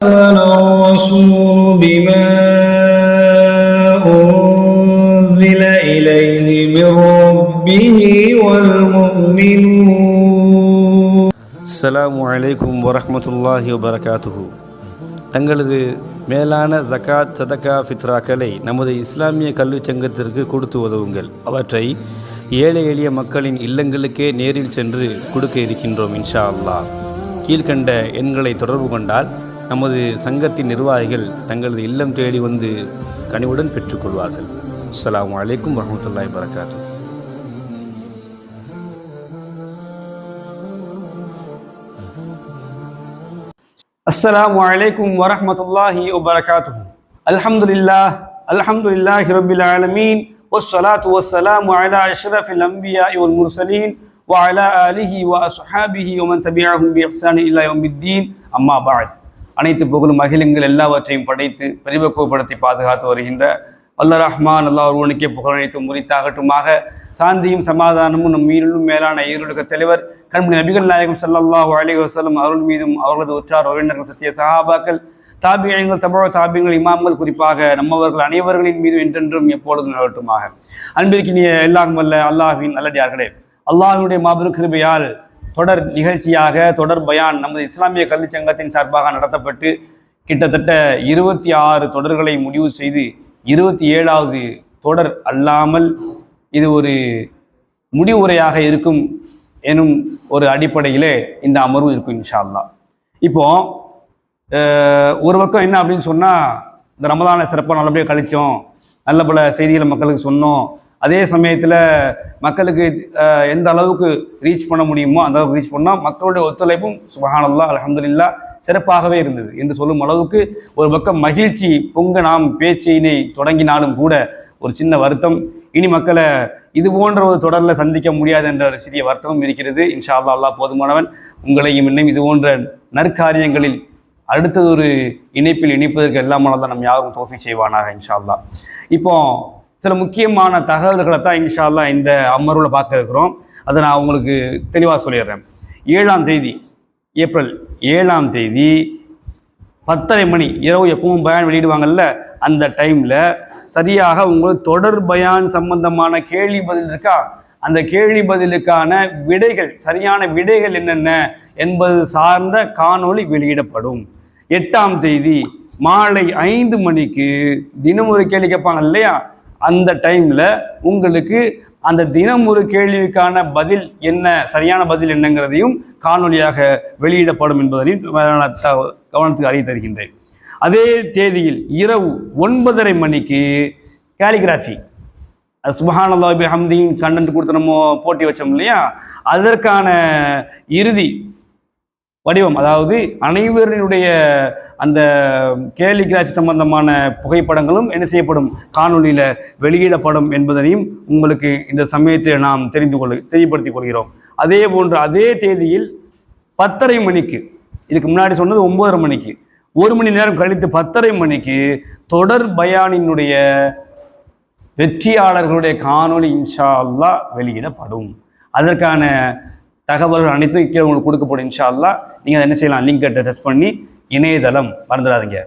آمن الرسول بما أنزل إليه من ربه والمؤمنون அஸ்ஸலாமு அலைக்கும் வரஹ்மத்துல்லாஹி வபரகாத்துஹு தங்களது மேலான ஜகாத் சதகா ஃபித்ராக்களை நமது இஸ்லாமிய கல்விச் சங்கத்திற்கு கொடுத்து உதவுங்கள் அவற்றை ஏழை எளிய மக்களின் இல்லங்களுக்கே நேரில் சென்று கொடுக்க இருக்கின்றோம் இன்ஷா அல்லாஹ் கீழ்கண்ட எண்களை தொடர்பு கொண்டால் நமது சங்கத்தின் நிர்வாகிகள் தங்களது இல்லம் தேடி வந்து கனிவுடன் பெற்றுக்கொள்வார்கள் அஸ்ஸலாமு அலைக்கும் வரஹ்மத்துல்லாஹி வபரகாத்துஹு السلام عليكم ورحمة الله وبركاته الحمد لله الحمد لله رب العالمين والصلاة والسلام على أشرف الأنبياء والمرسلين وعلى آله وأصحابه ومن تبعهم بإحسان إلى يوم الدين أما بعد அனைத்து புகழும் அகிலங்கள் எல்லாவற்றையும் படைத்து பரிபக்குவப்படுத்தி பாதுகாத்து வருகின்ற வல்ல ரஹ்மான் அல்லாஹ் ஒருவனுக்கே புகழ் அனைத்து முறித்தாகட்டுமாக. சாந்தியும் சமாதானமும் நம் மீறிலும் மேலான ஈருலக தலைவர் கண்மணி நபிகள் நாயகம் சல்லாஹூ அலைஹி வஸல்லம் அருள் மீதும் அவர்களது உற்றார் உறவினர்கள் சத்திய சஹாபாக்கள் தாபியங்கள் தமிழ தாபியங்கள் இமாம்கள் குறிப்பாக நம்மவர்கள் அனைவர்களின் மீதும் என்றென்றும் எப்பொழுதும் நிலவட்டுமாக. அன்பிற்கினிய எல்லாம் வல்ல அல்லாஹ்வின் நல்லடியார்களே அல்லாஹினுடைய மாபெரும் கிருபையால் தொடர் நிகழ்ச்சியாக தொடர் பயான் நமது இஸ்லாமிய கல்விச் சங்கத்தின் சார்பாக நடத்தப்பட்டு கிட்டத்தட்ட இருபத்தி ஆறு தொடர்களை முடிவு செய்து இருபத்தி ஏழாவது தொடர் அல்லாமல் இது ஒரு முடிவுரையாக இருக்கும் எனும் ஒரு அடிப்படையிலே இந்த அமர்வு இருக்கும் இன்ஷா இப்போ ஒரு பக்கம் என்ன அப்படின்னு சொன்னால் இந்த ரமதான சிறப்பாக நல்லபடியாக கழிச்சோம். நல்ல பல செய்திகளை மக்களுக்கு சொன்னோம். அதே சமயத்தில் மக்களுக்கு எந்த அளவுக்கு ரீச் பண்ண முடியுமோ அந்த அளவுக்கு ரீச் பண்ணால் மக்களுடைய ஒத்துழைப்பும் சுபஹானல்லா அலமதுல்லா சிறப்பாகவே இருந்தது என்று சொல்லும் அளவுக்கு ஒரு பக்கம் மகிழ்ச்சி பொங்க நாம் பேச்சினை தொடங்கினாலும் கூட ஒரு சின்ன வருத்தம். இனி மக்களை இது போன்ற ஒரு தொடரில் சந்திக்க முடியாது என்ற ஒரு சிறிய வருத்தமும் இருக்கிறது. இன்ஷா அல்லா அல்லா போதுமானவன். உங்களையும் இன்னும் இது போன்ற நற்காரியங்களில் அடுத்தது ஒரு இணைப்பில் இணைப்பதற்கு எல்லாம் தான் நம்ம யாரும் தோஃபி செய்வானாக இன்ஷா அல்லா இப்போ சில முக்கியமான தகவல்களை தான் இன்ஷால்லா இந்த அமர்வில் பார்க்க இருக்கிறோம் அதை நான் உங்களுக்கு தெளிவாக சொல்லிடுறேன். ஏழாம் தேதி ஏப்ரல் ஏழாம் தேதி பத்தரை மணி இரவு எப்பவும் பயான் வெளியிடுவாங்கல்ல அந்த டைமில் சரியாக உங்களுக்கு தொடர் பயான் சம்பந்தமான கேள்வி பதில் இருக்கா? அந்த கேள்வி பதிலுக்கான விடைகள் சரியான விடைகள் என்னென்ன என்பது சார்ந்த காணொளி வெளியிடப்படும். எட்டாம் தேதி மாலை ஐந்து மணிக்கு தினமும் ஒரு கேள்வி கேட்பாங்க இல்லையா? அந்த டைமில் உங்களுக்கு அந்த தினம் ஒரு கேள்விக்கான பதில் என்ன சரியான பதில் என்னங்கிறதையும் காணொலியாக வெளியிடப்படும் என்பதையும் நான் கவனத்துக்கு அறிய தருகின்றேன். அதே தேதியில் இரவு ஒன்பதரை மணிக்கு கேலிகிராஃபி. அது சுபஹானல்லாஹி பிஹம்தின் கண்டென்ட் கொடுத்து நம்ம போட்டி வச்சோம் இல்லையா? அதற்கான இறுதி வடிவம். அதாவது அனைவரினுடைய அந்த கேலிகிராஃபி சம்பந்தமான புகைப்படங்களும் என்ன செய்யப்படும்? காணொளியில் வெளியிடப்படும் என்பதனையும் உங்களுக்கு இந்த சமயத்தில் நாம் தெரிந்து கொள்ள தெரியப்படுத்திக் கொள்கிறோம். அதே போன்று அதே தேதியில் பத்தரை மணிக்கு இதுக்கு முன்னாடி சொன்னது ஒன்பதரை மணிக்கு ஒரு மணி நேரம் கழித்து பத்தரை மணிக்கு தொடர் பயானினுடைய வெற்றியாளர்களுடைய காணொளி இன்ஷா வெளியிடப்படும். அதற்கான தகவல்கள் அனைத்தும் கீழே உங்களுக்கு கொடுக்கப்படும் இன்ஷா நீங்கள் அதை என்ன செய்யலாம்? லிங்கை டச் பண்ணி இணையதளம் மறந்துடாதீங்க.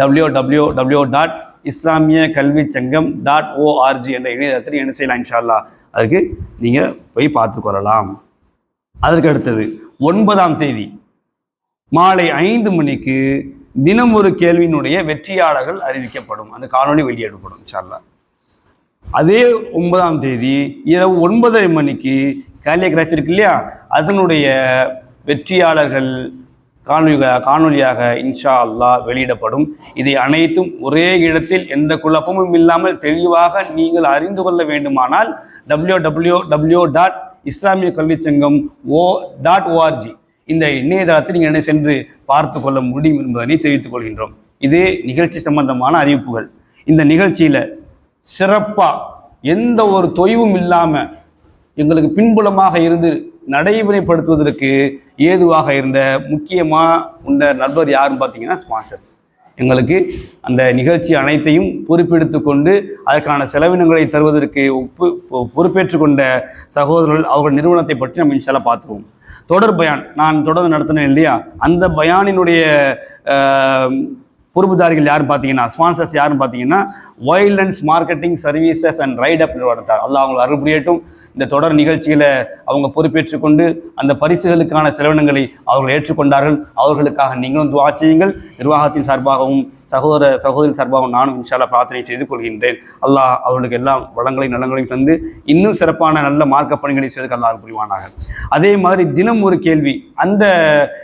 டபிள்யூ டபிள்யூ டபிள்யூ டாட் இஸ்லாமிய கல்வி சங்கம் டாட் ஓஆர்ஜி என்ற இணையதளத்தில் என்ன செய்யலாம் இன்ஷால்லா அதுக்கு நீங்கள் போய் பார்த்துக்கொள்ளலாம் அதற்கு அடுத்தது ஒன்பதாம் தேதி மாலை ஐந்து மணிக்கு தினம் ஒரு கேள்வியினுடைய வெற்றியாளர்கள் அறிவிக்கப்படும். அந்த காணொளி வெளியிடப்படும் இன்ஷா அதே ஒன்பதாம் தேதி இரவு ஒன்பதரை மணிக்கு கேலியோகிராஃபி இருக்கு இல்லையா? அதனுடைய வெற்றியாளர்கள் காணொலி காணொலியாக இன்ஷா அல்லாஹ் வெளியிடப்படும். இதை அனைத்தும் ஒரே இடத்தில் எந்த குழப்பமும் இல்லாமல் தெளிவாக நீங்கள் அறிந்து கொள்ள வேண்டுமானால் டபிள்யூ டபிள்யூ டபிள்யூ டாட் இஸ்லாமிய கல்விச்சங்கம் ஓ டாட் ஓஆர்ஜி இந்த இணையதளத்தை நீங்கள் என்ன சென்று பார்த்து கொள்ள முடியும் என்பதனை தெரிவித்துக் கொள்கின்றோம். இது நிகழ்ச்சி சம்பந்தமான அறிவிப்புகள். இந்த நிகழ்ச்சியில் சிறப்பாக எந்த ஒரு தொய்வும் இல்லாமல் எங்களுக்கு பின்புலமாக இருந்து நடைமுறைப்படுத்துவதற்கு ஏதுவாக இருந்த முக்கியமாக உள்ள நண்பர் யாருன்னு பார்த்தீங்கன்னா ஸ்பான்சர்ஸ் எங்களுக்கு அந்த நிகழ்ச்சி அனைத்தையும் பொறுப்பெடுத்து கொண்டு அதற்கான செலவினங்களை தருவதற்கு ஒப்பு பொ- கொண்ட சகோதரர்கள் அவர்கள் நிறுவனத்தை பற்றி நம்ம இன்ஷால்லா பார்த்துருவோம். தொடர் பயான். நான் தொடர்ந்து நடத்தினேன் இல்லையா? அந்த பயானினுடைய பொறுப்புதாரிகள் யாருன்னு பார்த்தீங்கன்னா ஸ்பான்சர்ஸ் யாருன்னு பார்த்தீங்கன்னா Wildlens marketing services and right up நிறுவனத்தார். அல்லாஹ் அவங்க அறுபடியட்டும் இந்த தொடர் நிகழ்ச்சிகளை அவங்க பொறுப்பேற்றுக் கொண்டு அந்த பரிசுகளுக்கான செலவினங்களை அவர்கள் ஏற்றுக்கொண்டார்கள். அவர்களுக்காக நீங்களும் துவா செய்யுங்கள். நிர்வாகத்தின் சார்பாகவும் சகோதர சகோதரி சார்பாகவும் நானும் இன்ஷால்லா பிரார்த்தனை செய்து கொள்கின்றேன். அல்லாஹ் அவர்களுக்கு எல்லாம் வளங்களையும் நலங்களையும் தந்து இன்னும் சிறப்பான நல்ல மார்க்க பணிகளை செய்வதற்கு அல்லாஹ் புரிவானாக. அதே மாதிரி தினம் ஒரு கேள்வி. அந்த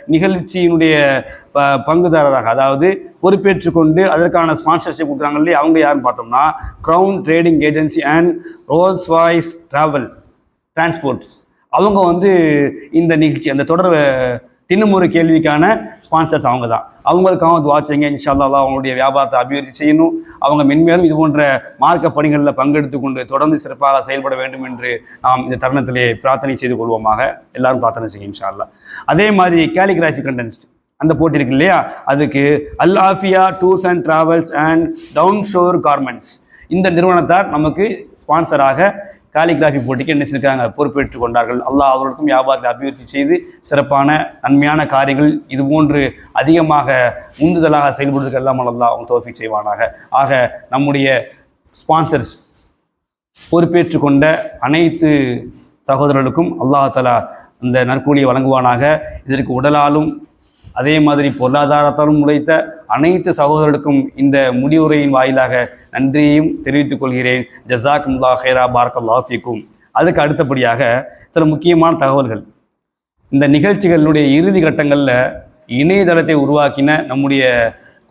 நிகழ்ச்சியினுடைய ப- பங்குதாரராக அதாவது பொறுப்பேற்று கொண்டு அதற்கான ஸ்பான்சர்ஷிப் கொடுக்குறாங்க இல்லையா? அவங்க யாருன்னு பார்த்தோம்னா crown trading agency and rolls voice travel transports அவங்க வந்து இந்த நிகழ்ச்சி அந்த தொடர் அஹ், கேள்விக்கான ஸ்பான்சர்ஸ் அவங்க தான். அவங்களுக்காக வந்து வாட்சிங்க இன்ஷால்லா அவங்களுடைய வியாபாரத்தை அபிவிருத்தி செய்யணும். அவங்க மென்மேலும் இது போன்ற மார்க்க பணிகளில் பங்கெடுத்து கொண்டு தொடர்ந்து சிறப்பாக செயல்பட வேண்டும் என்று நாம் இந்த தருணத்திலே பிரார்த்தனை செய்து கொள்வோமாக. எல்லாரும் பிரார்த்தனை செய்யும் இன்ஷால்லா அதே மாதிரி கேலிகிராஃபி கண்டென்ட் அந்த போட்டி இருக்கு இல்லையா? அதுக்கு Al Afiya tours and travels and town shore garments. இந்த நிறுவனத்தார் நமக்கு ஸ்பான்சராக காலிகிராஃபி போட்டிக்கு என்ன செஞ்சிருக்காங்க பொறுப்பேற்றுக் கொண்டார்கள். அல்லாஹ் அவர்களுக்கும் வியாபாரத்தை அபிவிருத்தி செய்து சிறப்பான நன்மையான காரியங்கள் இது போன்று அதிகமாக உந்துதலாக செயல்படுவதற்கு எல்லாம் அல்லாஹ் அவங்க தோஃபி செய்வானாக. ஆக நம்முடைய ஸ்பான்சர்ஸ் பொறுப்பேற்றுக் கொண்ட அனைத்து சகோதரர்களுக்கும் அல்லாஹ் தஆலா அந்த நற்கூலியை வழங்குவானாக. இதற்கு உடலாலும் அதே மாதிரி பொருளாதாரத்தாலும் உழைத்த அனைத்து சகோதரர்களுக்கும் இந்த முடிவுரையின் வாயிலாக நன்றியையும் தெரிவித்துக் கொள்கிறேன். ஜசாக் முல்லா ஹேரா பார்க்கல்லாஃபிக்கும் அதுக்கு அடுத்தபடியாக சில முக்கியமான தகவல்கள். இந்த நிகழ்ச்சிகளுடைய இறுதி கட்டங்களில் இணையதளத்தை உருவாக்கின நம்முடைய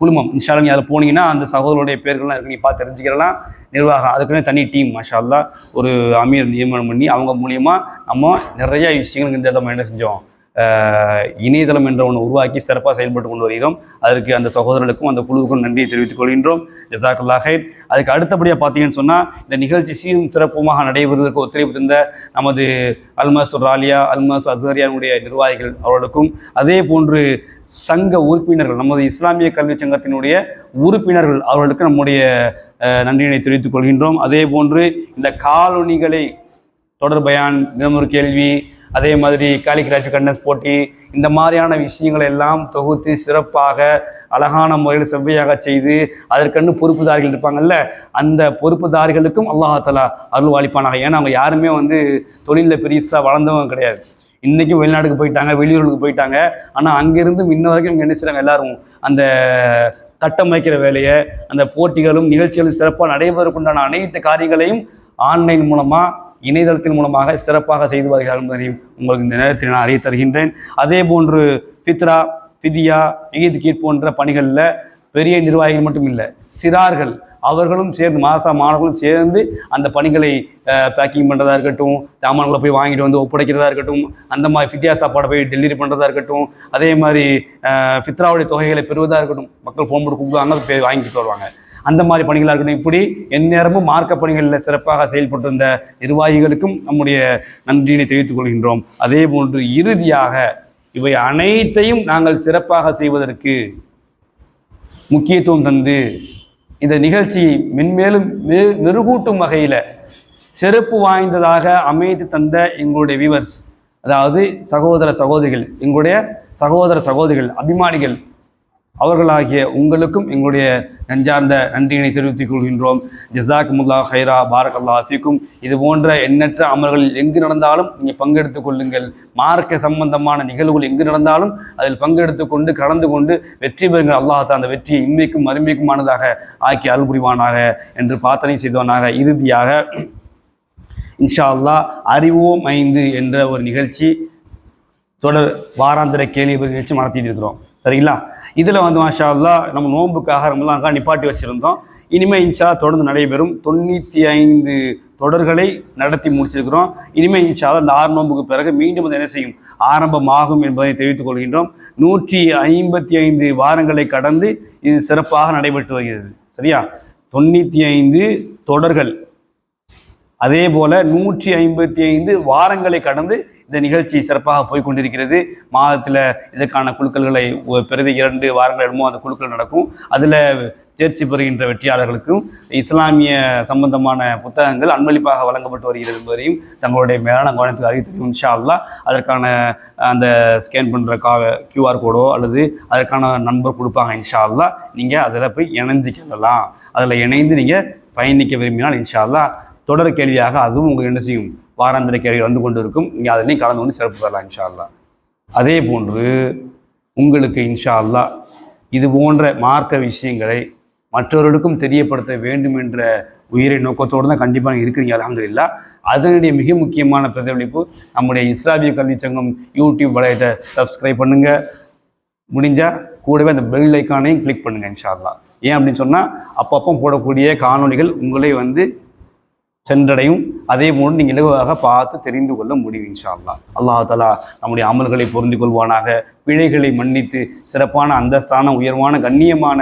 குழுமம். இன்ஷால்லா நீ அதில் போனீங்கன்னா அந்த சகோதரருடைய பேர்கள்லாம் இருக்கு நீ பார்த்து தெரிஞ்சுக்கிறலாம். நிர்வாகம் அதுக்குன்னே தனி டீம் மஷால்லா ஒரு அமீர் நியமனம் பண்ணி அவங்க மூலியமாக நம்ம நிறைய விஷயங்கள் இந்த நம்ம என்ன செஞ்சோம். இணையதளம் என்ற ஒன்று உருவாக்கி சிறப்பாக செயல்பட்டு கொண்டு வருகிறோம். அதற்கு அந்த சகோதரர்களுக்கும் அந்த குழுவுக்கும் நன்றியை தெரிவித்துக் கொள்கின்றோம். ஜசாக்குல்லா அதுக்கு அடுத்தபடியாக பார்த்தீங்கன்னு சொன்னால் இந்த நிகழ்ச்சி சீரும் சிறப்புமாக நடைபெறுவதற்கு ஒத்துழைப்பு தந்த நமது அல்மஸ் ராலியா அல்மஸ் அசரியானுடைய நிர்வாகிகள் அவர்களுக்கும் அதே போன்று சங்க உறுப்பினர்கள் நமது இஸ்லாமிய கல்வி சங்கத்தினுடைய உறுப்பினர்கள் அவர்களுக்கு நம்முடைய நன்றியினை தெரிவித்துக் கொள்கின்றோம். அதே போன்று இந்த காலொனிகளை தொடர்பயான் தினமொரு கேள்வி அதே மாதிரி காலிகிராஃபி கண்டன்ஸ் போட்டி இந்த மாதிரியான விஷயங்களை எல்லாம் தொகுத்து சிறப்பாக அழகான முறையில் செவ்வையாக செய்து அதற்கென்று பொறுப்புதாரிகள் இருப்பாங்கல்ல அந்த பொறுப்புதாரிகளுக்கும் அல்லாஹாலா அருள்வாளிப்பானாங்க ஏன்னா அவங்க யாருமே வந்து தொழிலில் பெருசாக வளர்ந்தவங்க கிடையாது. இன்றைக்கும் வெளிநாட்டுக்கு போயிட்டாங்க வெளியூர்களுக்கு போயிட்டாங்க. ஆனால் அங்கேருந்து இன்ன வரைக்கும் இங்கே என்ன செய்றாங்க? எல்லாரும் அந்த கட்டமைக்கிற வேலையை அந்த போட்டிகளும் நிகழ்ச்சிகளும் சிறப்பாக நடைபெறக்குண்டான அனைத்து காரியங்களையும் ஆன்லைன் மூலமாக இணையதளத்தின் மூலமாக சிறப்பாக செய்து வருகிறார்கள் என்பதையும் உங்களுக்கு இந்த நேரத்தில் நான் அறிய தருகின்றேன். அதே போன்று பித்ரா பிதியா ஈத் கீட் போன்ற பணிகளில் பெரிய நிர்வாகிகள் மட்டும் இல்லை சிறார்கள் அவர்களும் சேர்ந்து மாசா மாணவர்களும் சேர்ந்து அந்த பணிகளை பேக்கிங் பண்ணுறதா இருக்கட்டும் சாமான்களை போய் வாங்கிட்டு வந்து ஒப்படைக்கிறதா இருக்கட்டும் அந்த மாதிரி ஃபித்யா சாப்பாடை போய் டெலிவரி பண்ணுறதா இருக்கட்டும் அதே மாதிரி ஃபித்ராவுடைய தொகைகளை பெறுவதாக இருக்கட்டும் மக்கள் ஃபோன் போட்டு கூப்பிடுவாங்க அதை போய் வாங்கிட்டு வருவாங்க. அந்த மாதிரி பணிகளாக இருக்கட்டும். இப்படி எந்நேரமும் மார்க்க பணிகளில் சிறப்பாக செயல்பட்டு வந்த நிர்வாகிகளுக்கும் நம்முடைய நன்றியினை தெரிவித்துக் கொள்கின்றோம். அதே போன்று இறுதியாக இவை அனைத்தையும் நாங்கள் சிறப்பாக செய்வதற்கு முக்கியத்துவம் தந்து இந்த நிகழ்ச்சி மென்மேலும் மெருகூட்டும் வகையில் சிறப்பு வாய்ந்ததாக அமைத்து தந்த எங்களுடைய வியூவர்ஸ் அதாவது சகோதர சகோதரிகள் எங்களுடைய சகோதர சகோதரிகள் அபிமானிகள் அவர்களாகிய உங்களுக்கும் எங்களுடைய நஞ்சார்ந்த நன்றியினை தெரிவித்துக் கொள்கின்றோம். ஜசாக் முல்லா ஹைரா பாரக் அல்லா அஃபிக்கும். இது போன்ற எண்ணற்ற அமர்களில் எங்கு நடந்தாலும் நீங்கள் பங்கெடுத்து கொள்ளுங்கள். மார்க்க சம்பந்தமான நிகழ்வுகள் எங்கு நடந்தாலும் அதில் பங்கெடுத்து கொண்டு கலந்து கொண்டு வெற்றி பெறுங்கள். அல்லாஹ் அந்த வெற்றியை இன்மைக்கும் அருமைக்குமானதாக ஆக்கி அருள் புரிவானாக என்று பிரார்த்தனை செய்தவனாக இறுதியாக இன்ஷா அல்லாஹ் அறிவோம் ஐந்து என்ற ஒரு நிகழ்ச்சி தொடர் வாராந்திர கேள்வி நிகழ்ச்சி நடத்திட்டு இருக்கிறோம். சரிங்களா? இதில் வந்து மாஷா அல்லா நம்ம நோன்புக்காக நம்மலாம் அங்கே நிப்பாட்டி வச்சுருந்தோம். இனிமேல் இன்ஷா தொடர்ந்து நடைபெறும். தொண்ணூற்றி ஐந்து தொடர்களை நடத்தி முடிச்சிருக்கிறோம். இனிமேல் இன்ஷா அந்த இந்த ஆறு நோன்புக்கு பிறகு மீண்டும் அது என்ன செய்யும்? ஆரம்பமாகும் என்பதை தெரிவித்துக் கொள்கின்றோம். நூற்றி ஐம்பத்தி ஐந்து வாரங்களை கடந்து இது சிறப்பாக நடைபெற்று வருகிறது. சரியா? தொண்ணூற்றி ஐந்து தொடர்கள். அதே போல நூற்றி ஐம்பத்தி ஐந்து வாரங்களை கடந்து இந்த நிகழ்ச்சி சிறப்பாக போய் கொண்டிருக்கிறது மாதத்தில் இதற்கான குழுக்கள்களை பிறகு இரண்டு வாரங்கள் இடமோ அந்த குழுக்கள் நடக்கும். அதில் தேர்ச்சி பெறுகின்ற வெற்றியாளர்களுக்கும் இஸ்லாமிய சம்பந்தமான புத்தகங்கள் அன்பளிப்பாக வழங்கப்பட்டு வருகிறது என்பதையும் தங்களுடைய மேலான கவனத்துக்கு அறிவித்திருக்கும் தெரியும் இன்ஷா அதற்கான அந்த ஸ்கேன் பண்ணுற கா கியூஆர் கோடோ அல்லது அதற்கான நண்பர் கொடுப்பாங்க இன்ஷா நீங்கள் அதில் போய் இணைஞ்சிக்கலாம் அதில் இணைந்து நீங்கள் பயணிக்க விரும்பினால் இன்ஷா தொடர் கேள்வியாக அதுவும் உங்களுக்கு என்ன செய்யும்? வாராந்திர கேள்விகள் வந்து கொண்டு இருக்கும் நீங்கள் அதிலையும் கலந்து கொண்டு சிறப்பு பெறலாம் இன்ஷா அதே போன்று உங்களுக்கு இன்ஷா அல்லாஹ் இது போன்ற மார்க்க விஷயங்களை மற்றவர்களுக்கும் தெரியப்படுத்த வேண்டும் என்ற உயிரை நோக்கத்தோடு தான் கண்டிப்பாக இருக்கிறீங்க அலமதுல்லா அதனுடைய மிக முக்கியமான பிரதிபலிப்பு நம்முடைய இஸ்லாமிய கல்வி சங்கம் யூடியூப் வலையத்தை சப்ஸ்கிரைப் பண்ணுங்கள் முடிஞ்சால் கூடவே அந்த பெல் ஐக்கானையும் கிளிக் பண்ணுங்கள் இன்ஷால்லா ஏன் அப்படின்னு சொன்னால் அப்பப்போ போடக்கூடிய காணொளிகள் உங்களே வந்து சென்றடையும். அதே போன்று நீங்கள் இலகுவாக பார்த்து தெரிந்து கொள்ள முடியும் இன்ஷால்லா அல்லா அல்லாஹ் தலா நம்முடைய அமல்களை பொருந்து கொள்வானாக. பிழைகளை மன்னித்து சிறப்பான அந்தஸ்தான உயர்வான கண்ணியமான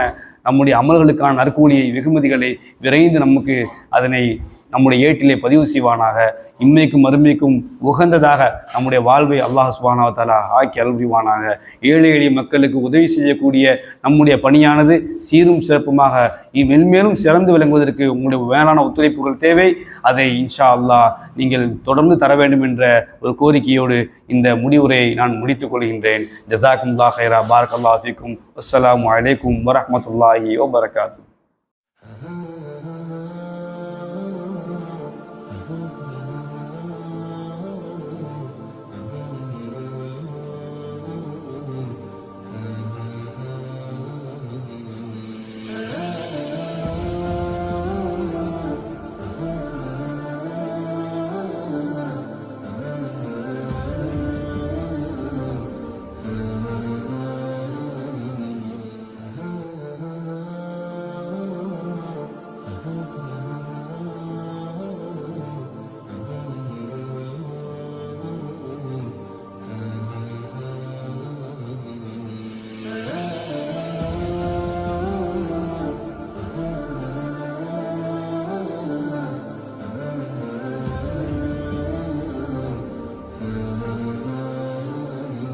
நம்முடைய அமல்களுக்கான நற்கூலியை வெகுமதிகளை விரைந்து நமக்கு அதனை நம்முடைய ஏட்டிலே பதிவு செய்வானாக இம்மைக்கும் மறுமைக்கும் உகந்ததாக நம்முடைய வாழ்வை அல்லாஹ் சுபானாவ தலா ஆக்கி அருள்வானாக ஏழை எளிய மக்களுக்கு உதவி செய்யக்கூடிய நம்முடைய பணியானது சீரும் சிறப்புமாக மென்மேலும் சிறந்து விளங்குவதற்கு உங்களுடைய வேளாண் ஒத்துழைப்புகள் தேவை. அதை இன்ஷா அல்லாஹ் நீங்கள் தொடர்ந்து தர வேண்டும் என்ற ஒரு கோரிக்கையோடு இந்த முடிவுரை நான் முடித்துக் கொள்கின்றேன். ஜசாக்கும் ஹைரா பாரக் அல்லாஹிக்கும் அஸ்ஸலாமு அலைக்கும் வரஹ்மத்துல்லாஹி வபரகாத்து